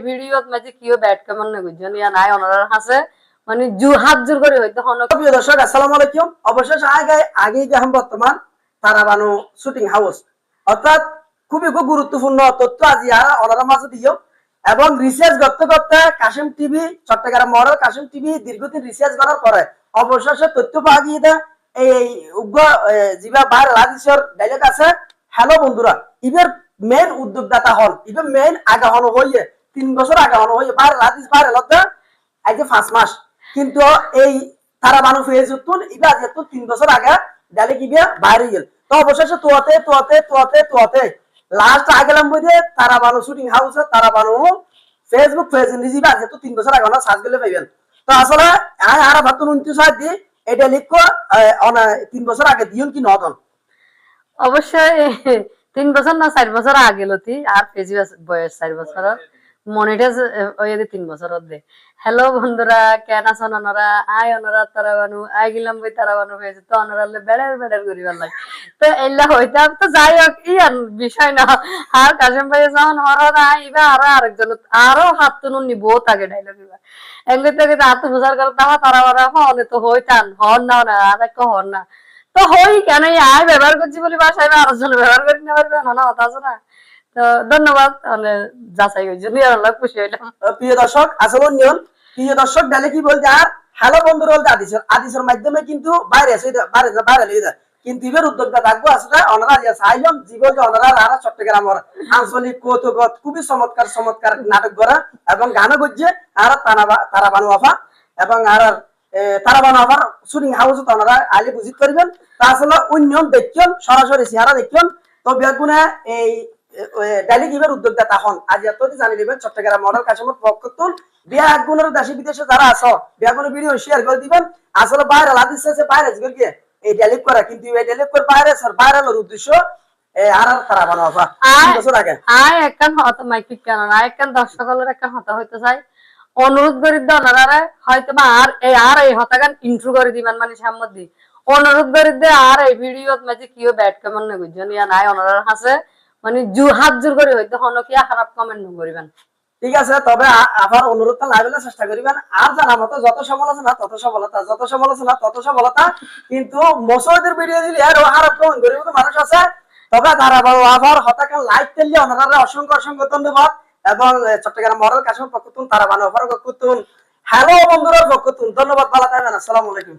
ভিডিওত মাঝে কিও না ইয়া নাই হাসে মানে জু হাত জোর করে হইতে হন প্রিয় দর্শক আসসালামু আলাইকুম। আগে দেখুন বর্তমান শুটিং হাউস অর্থাৎ খুবই খুব গুরুত্বপূর্ণ তথ্য মাঝে দিও এবং রিসার্চ করতে করতে Kashim TV Chittagong model Kashim TV দীর্ঘদিন রিসার্চ করার পরে অবশেষে তথ্য পাওয়া গিয়ে এই উগ্র জিবা বার লাদিসর ডাইলেক্ট আছে হ্যালো বন্ধুরা ইবের মেইন উদ্যোগদাতা হল ইবের মেইন আগা হল হইয়ে তিন বছর আগা হল হইয়ে বার লাদিস বার এলাতে আজকে পাঁচ মাস। কিন্তু এই তারা মানুষ হয়েছে তুন, ইবে আজ তো তিন বছর আগে ডালে কি বিয়া বাইরে গেল। তো অবশেষে তোয়াতে তোয়াতে তোয়াতে তোয়াতে লাস্ট আগেলাম বুঝে তারা বানু শুটিং হাউস তারা বানু ফেসবুক পেজ নিজে আজ তো তিন বছর আগে না সার্চ করলে পাইবেন তো আসলে আয় আর ভাবতুন উনত্রিশ হাত দি, এটা লিখো তিন বছর আগে দিউন কি নদন অবশ্যই, তিন বছর না, চার বছর আগে লতি, আর পেজি বয়স চার বছর। মনিটাইজ ওই তিন বছর দে হ্যালো বন্ধুরা, কেন আছেন ওনারা আয় ওনারা তারা বানু আয় গেলাম বই তারা বানু হয়েছে তো ওনারা বেড়ার বেড়ার লাগে তো এল্লা হইতাম তো যাই হোক ই আর বিষয় না। আর কাশিম ভাই যখন ইবা আরও আরেকজন আরও হাত তুনুন নিব আগে ডাইলগ ইবা। এঙ্গে থেকে হাত বুঝার করে তাহা তারা বারা হনে তো হইতান হন না না আর একটা হন না। তো হই কেন আয় ব্যবহার করছি বলে বাসায় আরও জন ব্যবহার করি না পারবে না আছে না ধন্যবাদ, তাহলে যাচাই খুশি হইলাম প্রিয় দর্শক নিয়ম প্রিয় দর্শক, ডালে কি বলতে আর হ্যালো বলতে আদিসর আদিসর মাধ্যমে কিন্তু বাইরে বাইরে বাইরে যায় কিন্তু উদ্যোগটা থাকব আসলে সাইলম জীবন যে চট্টগ্রামের আঞ্চলিক খুবই চমৎকার চমৎকার নাটক করা এবং গানও করছে আর তারা বানু আফা এবং আর তারা বানু আফার শুটিং হাউস ওনারা আইলে ভিজিট করবেন। তা আসলে অন্য দেখছেন, সরাসরি চেহারা দেখছেন। তো বেগুনে এই ডালি গিবের উদ্যোগদাতা হন। আজ এত জানি নেবেন চট্টগ্রাম মডেল বিয়া গুণের দেশে বিদেশে যারা আছো বিয়া গুণের ভিডিও শেয়ার করে দিবেন। আসলে বাইরে আছে বাইরে গিয়ে এই ডেলিভ করা কিন্তু এই ডেলিভ করে বাইরে স্যার ভাইরালের উদ্দেশ্য আর আর তারা বানাবা বছর আগে। আয় একখান হত মাইকিক কেন না? একখান দর্শকলের একখান হতা হইতে চাই। অনুরোধ করি হয়তো বা আর এই আর এই হতাগান ইন্ট্রো করে দিবেন মানে সামনে দি অনুরোধ করি দে আর এই ভিডিওত মাঝে কিও ব্যাট কেমন না ইয়া নাই ওনার হাসে মানে জু হাত জোর করে হইতে হনকিয়া খারাপ কমেন্ট করিবেন। ঠিক আছে, তবে আবার অনুরোধটা লাইভেলে চেষ্টা করিবেন। আর জানা মতো যত সমালোচনা তত সফলতা, যত সমালোচনা তত সফলতা। কিন্তু মসজিদের ভিডিও দিলে আর খারাপ কমেন্ট গরিব তো মানুষ আছে। তবে তারা আবার হতাকা লাইক করলে ওনারা অসংখ্য অসংখ্য ধন্যবাদ। এবং চট্টগ্রাম মডেল কাশ্মীর পক্ষতুন তারা বানো পক্ষতুন হ্যালো বন্ধুরা পক্ষতুন ধন্যবাদ, ভালো থাকবেন। আসসালামু আলাইকুম।